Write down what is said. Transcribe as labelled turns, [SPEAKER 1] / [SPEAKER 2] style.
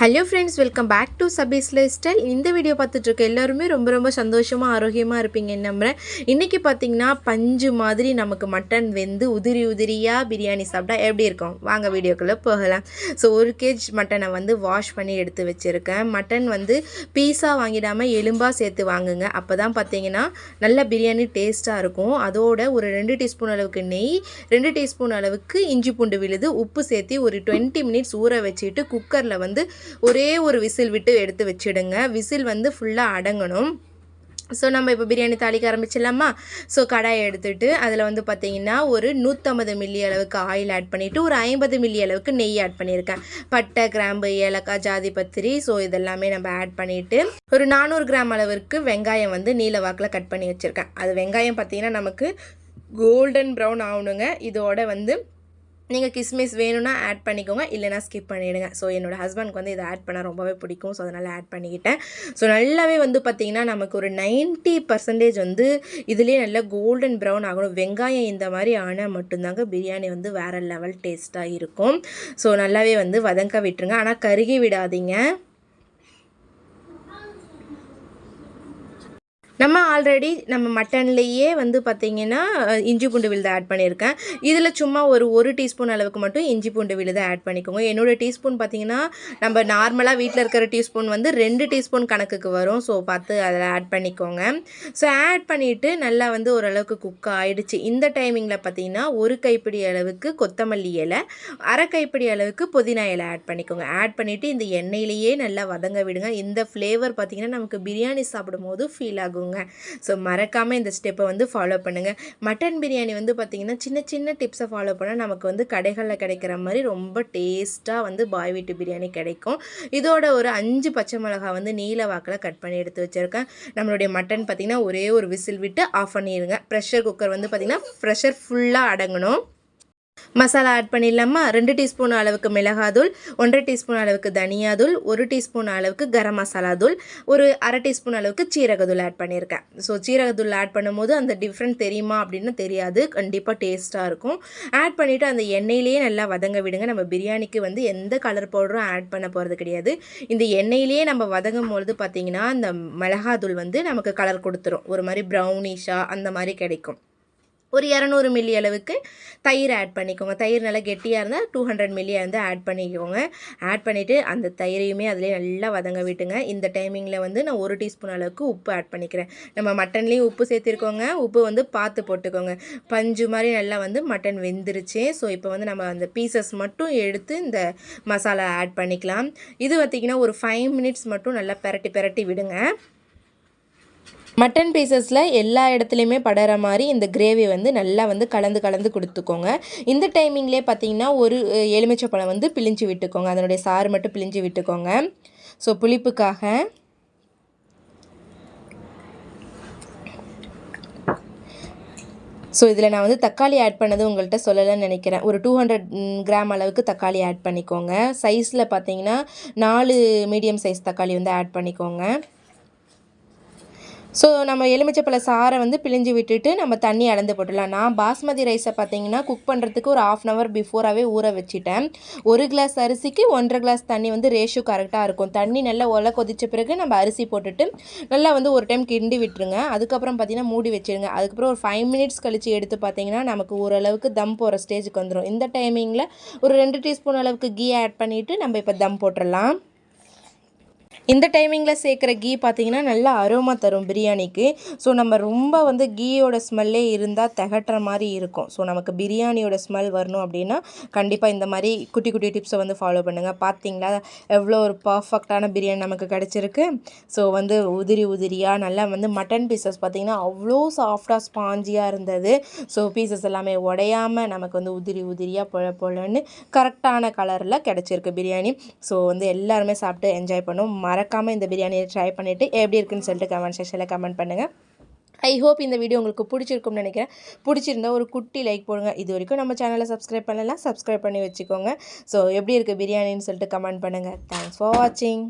[SPEAKER 1] Hello friends welcome back to Sabees life style இந்த video பார்த்துட்டு இருக்க எல்லாருமே ரொம்ப ரொம்ப சந்தோஷமாக ஆரோக்கியமாக இருப்பீங்கன்னு நம்புகிறேன் இன்றைக்கி பார்த்தீங்கன்னா பஞ்சு மாதிரி நமக்கு மட்டன் வெந்து உதிரி உதிரியாக பிரியாணி சாப்பிட்டா எப்படி இருக்கும்? வாங்க வீடியோக்குள்ளே போகலாம். ஸோ ஒரு கேஜ் மட்டனை வந்து வாஷ் பண்ணி எடுத்து வச்சுருக்கேன். மட்டன் வந்து பீஸாக வாங்கிடாமல் எலும்பாக சேர்த்து வாங்குங்க. அப்போ தான் பார்த்தீங்கன்னா நல்ல பிரியாணி டேஸ்ட்டாக இருக்கும். அதோட ஒரு ரெண்டு டீஸ்பூன் அளவுக்கு நெய் ரெண்டு டீஸ்பூன் அளவுக்கு இஞ்சி பூண்டு விழுது உப்பு சேர்த்து ஒரு டுவெண்ட்டி மினிட்ஸ் ஊற வச்சுட்டு குக்கரில் வந்து ஒரே ஒரு விசில் விட்டு எடுத்து வச்சிடுங்க. விசில் வந்து ஃபுல்லாக அடங்கணும். ஸோ நம்ம இப்போ பிரியாணி தாளிக்க ஆரம்பிச்சிடலாமா? ஸோ கடாயை எடுத்துகிட்டு அதில் வந்து பார்த்திங்கன்னா ஒரு நூற்றம்பது மில்லி அளவுக்கு ஆயில் ஆட் பண்ணிவிட்டு ஒரு ஐம்பது மில்லி அளவுக்கு நெய் ஆட் பண்ணியிருக்கேன். பட்டை கிராம்பு ஏலக்காய் ஜாதி பத்திரி ஸோ இதெல்லாமே நம்ம ஆட் பண்ணிவிட்டு ஒரு நானூறு கிராம் அளவிற்கு வெங்காயம் வந்து நீல வாக்கில் கட் பண்ணி வச்சுருக்கேன். அது வெங்காயம் பார்த்திங்கன்னா நமக்கு கோல்டன் ப்ரௌன் ஆகணுங்க. இதோட வந்து நீங்கள் கிஸ்மிஸ் வேணும்னா ஆட் பண்ணிக்கோங்க இல்லைனா ஸ்கிப் பண்ணிவிடுங்க ஸோ என்னோடய ஹஸ்பண்ட்க்கு வந்து இதை ஆட் பண்ண ரொம்பவே பிடிக்கும். ஸோ அதனால் ஆட் பண்ணிக்கிட்டேன். ஸோ நல்லாவே வந்து பார்த்திங்கன்னா நமக்கு ஒரு நைன்ட்டி பர்சன்டேஜ் வந்து இதுலேயே நல்லா கோல்டன் ப்ரௌன் ஆகணும். வெங்காயம் இந்த மாதிரி ஆனால் மட்டும்தாங்க பிரியாணி வந்து வேறு லெவல் டேஸ்ட்டாக இருக்கும். ஸோ நல்லாவே வந்து வதங்க விட்டுருங்க. ஆனால் கருகி விடாதீங்க. நம்ம ஆல்ரெடி நம்ம மட்டன்லேயே வந்து பார்த்திங்கன்னா இஞ்சி பூண்டு விழுதை ஆட் பண்ணியிருக்கேன். இதில் சும்மா ஒரு ஒரு டீஸ்பூன் அளவுக்கு மட்டும் இஞ்சி பூண்டு விழுதை ஆட் பண்ணிக்கோங்க. என்னோடய டீஸ்பூன் பார்த்திங்கன்னா நம்ம நார்மலாக வீட்டில் இருக்கிற டீஸ்பூன் வந்து ரெண்டு டீஸ்பூன் கணக்குக்கு வரும். ஸோ பார்த்து அதில் ஆட் பண்ணிக்கோங்க. ஸோ ஆட் பண்ணிவிட்டு நல்லா வந்து ஓரளவுக்கு குக் ஆகிடுச்சு இந்த டைமிங்கில் பார்த்திங்கன்னா ஒரு கைப்பிடி அளவுக்கு கொத்தமல்லி இலை அரை கைப்பிடி அளவுக்கு புதினா இலை ஆட் பண்ணிக்கோங்க. ஆட் பண்ணிவிட்டு இந்த எண்ணெயிலேயே நல்லா வதங்க விடுங்க. இந்த ஃப்ளேவர் பார்த்திங்கன்னா நமக்கு பிரியாணி சாப்பிடும்போது ஃபீல் ஆகும். இருக்குங்க ஸோ மறக்காமல் இந்த ஸ்டெப்பை வந்து ஃபாலோ பண்ணுங்கள் மட்டன் பிரியாணி வந்து பார்த்திங்கன்னா சின்ன சின்ன டிப்ஸை ஃபாலோ பண்ணால் நமக்கு வந்து கடைகளில் கிடைக்கிற மாதிரி ரொம்ப டேஸ்ட்டாக வந்து பாய் வீட்டு பிரியாணி கிடைக்கும். இதோட ஒரு அஞ்சு பச்சை மிளகா வந்து நீல வாக்கில் கட் பண்ணி எடுத்து வச்சுருக்கேன். நம்மளுடைய மட்டன் பார்த்திங்கன்னா ஒரே ஒரு விசில் விட்டு ஆஃப் பண்ணிடுங்க ப்ரெஷர் குக்கர் வந்து பார்த்திங்கன்னா ப்ரெஷர் ஃபுல்லாக அடங்கணும். மசாலா ஆட் பண்ணிடலாமா? ரெண்டு டீஸ்பூன் அளவுக்கு மிளகாதூள் ஒன்றரை டீஸ்பூன் அளவுக்கு தனியாதூள் ஒரு டீஸ்பூன் அளவுக்கு கரம் மசாலா தூள் ஒரு அரை டீஸ்பூன் அளவுக்கு சீரகதூள் ஆட் பண்ணியிருக்கேன். ஸோ சீரகதூள் ஆட் பண்ணும்போது அந்த டிஃப்ரெண்ட் தெரியுமா அப்படின்னு தெரியாது. கண்டிப்பாக டேஸ்ட்டாக இருக்கும். ஆட் பண்ணிவிட்டு அந்த எண்ணெயிலேயே நல்லா வதங்க விடுங்க. நம்ம பிரியாணிக்கு வந்து எந்த கலர் பவுடரும் ஆட் பண்ண போகிறது கிடையாது. இந்த எண்ணெயிலேயே நம்ம வதங்கும் பொழுது பார்த்திங்கன்னா அந்த மிளகாதூள் வந்து நமக்கு கலர் கொடுத்துரும். ஒரு மாதிரி ப்ரௌனிஷாக அந்த மாதிரி கிடைக்கும். ஒரு இரநூறு மில்லி அளவுக்கு தயிர் ஆட் பண்ணிக்கோங்க. தயிர் நல்லா கெட்டியாக இருந்தால் டூ ஹண்ட்ரட் மில்லி வந்து ஆட் பண்ணிக்கோங்க. ஆட் பண்ணிவிட்டு அந்த தயிரையுமே அதிலே நல்லா வதங்க விட்டுங்க. இந்த டைமிங்கில் வந்து நான் ஒரு டீஸ்பூன் அளவுக்கு உப்பு ஆட் பண்ணிக்கிறேன். நம்ம மட்டன்லேயும் உப்பு சேர்த்துருக்கோங்க. உப்பு வந்து பார்த்து போட்டுக்கோங்க. பஞ்சு மாதிரி நல்லா வந்து மட்டன் வெந்துருச்சு. ஸோ இப்போ வந்து நம்ம அந்த பீசஸ் மட்டும் எடுத்து இந்த மசாலா ஆட் பண்ணிக்கலாம். இது பார்த்திங்கன்னா ஒரு ஃபைவ் மினிட்ஸ் மட்டும் நல்லா பெரட்டி பெரட்டி விடுங்க. மட்டன் பீசஸில் எல்லா இடத்துலையுமே படுற மாதிரி இந்த கிரேவி வந்து நல்லா வந்து கலந்து கலந்து கொடுத்துக்கோங்க. இந்த டைமிங்லேயே பார்த்தீங்கன்னா ஒரு எலுமிச்சப்பழம் வந்து பிழிஞ்சு விட்டுக்கோங்க. அதனுடைய சாறு மட்டும் பிழிஞ்சு விட்டுக்கோங்க. ஸோ புளிப்புக்காக ஸோ இதில் நான் வந்து தக்காளி ஆட் பண்ணது உங்கள்கிட்ட சொல்லலைன்னு நினைக்கிறேன். ஒரு டூ ஹண்ட்ரட் கிராம் அளவுக்கு தக்காளி ஆட் பண்ணிக்கோங்க. சைஸில் பார்த்தீங்கன்னா நாலு மீடியம் சைஸ் தக்காளி வந்து ஆட் பண்ணிக்கோங்க. ஸோ நம்ம எலுமிச்சப்பழ சாரை வந்து பிழிஞ்சு விட்டுட்டு நம்ம தண்ணி அளந்து போட்டுடலாம். நான் பாஸ்மதி ரைஸை பார்த்தீங்கன்னா குக் பண்ணுறதுக்கு ஒரு ஆஃப் அன் ஹவர் பிஃபோராகவே ஊற வச்சுட்டேன். ஒரு கிளாஸ் அரிசிக்கு ஒன்றரை கிளாஸ் தண்ணி வந்து ரேஷியோ கரெக்டாக இருக்கும். தண்ணி நல்லா ஒலை கொதித்த பிறகு நம்ம அரிசி போட்டுட்டு நல்லா வந்து ஒரு டைம் கிண்டி விட்டுருங்க. அதுக்கப்புறம் பார்த்தீங்கன்னா மூடி வச்சுருங்க. அதுக்கப்புறம் ஒரு ஃபைவ் மினிட்ஸ் கழித்து எடுத்து பார்த்தீங்கன்னா நமக்கு ஓரளவுக்கு தம் போகிற ஸ்டேஜுக்கு வந்துடும் இந்த டைமிங்கில் ஒரு ரெண்டு டீஸ்பூன் அளவுக்கு கீ ஆட் பண்ணிவிட்டு நம்ம இப்போ தம் போட்டுடலாம். இந்த டைமிங்கில் சேர்க்குற கீ பார்த்திங்கன்னா நல்லா அரோமா தரும் பிரியாணிக்கு. ஸோ நம்ம ரொம்ப வந்து கீயோட ஸ்மெல்லே இருந்தால் திகட்டுற மாதிரி இருக்கும். ஸோ நமக்கு பிரியாணியோட ஸ்மெல் வரணும் அப்படின்னா கண்டிப்பாக இந்த மாதிரி குட்டி குட்டி டிப்ஸை வந்து ஃபாலோ பண்ணுங்கள் பார்த்தீங்களா எவ்வளோ ஒரு பர்ஃபெக்டான பிரியாணி நமக்கு கிடச்சிருக்கு. ஸோ வந்து உதிரி உதிரியாக நல்லா வந்து மட்டன் பீசஸ் பார்த்திங்கன்னா அவ்வளோ சாஃப்டாக ஸ்பாஞ்சியாக இருந்தது. ஸோ பீசஸ் எல்லாமே உடையாமல் நமக்கு வந்து உதிரி உதிரியாக பொழ பொழன்னு கரெக்டான கலரில் கிடச்சிருக்கு பிரியாணி. ஸோ வந்து எல்லாருமே சாப்பிட்டு என்ஜாய் பண்ணும். மறக்காமல் இந்த பிரியாணியை ட்ரை பண்ணிவிட்டு எப்படி இருக்குன்னு சொல்லிட்டு கமெண்ட் செக்ஷனில் கமெண்ட் பண்ணுங்கள் ஐ ஹோப் இந்த வீடியோ உங்களுக்கு பிடிச்சிருக்கும்னு நினைக்கிறேன். பிடிச்சிருந்தா ஒரு குட்டி லைக் போடுங்க. இது வரைக்கும் நம்ம சேனலை சப்ஸ்கிரைப் பண்ணலாம் சப்ஸ்கிரைப் பண்ணி வச்சுக்கோங்க. ஸோ எப்படி இருக்குது பிரியாணின்னு சொல்லிட்டு கமெண்ட் பண்ணுங்கள் தேங்க்ஸ் ஃபார் வாட்சிங்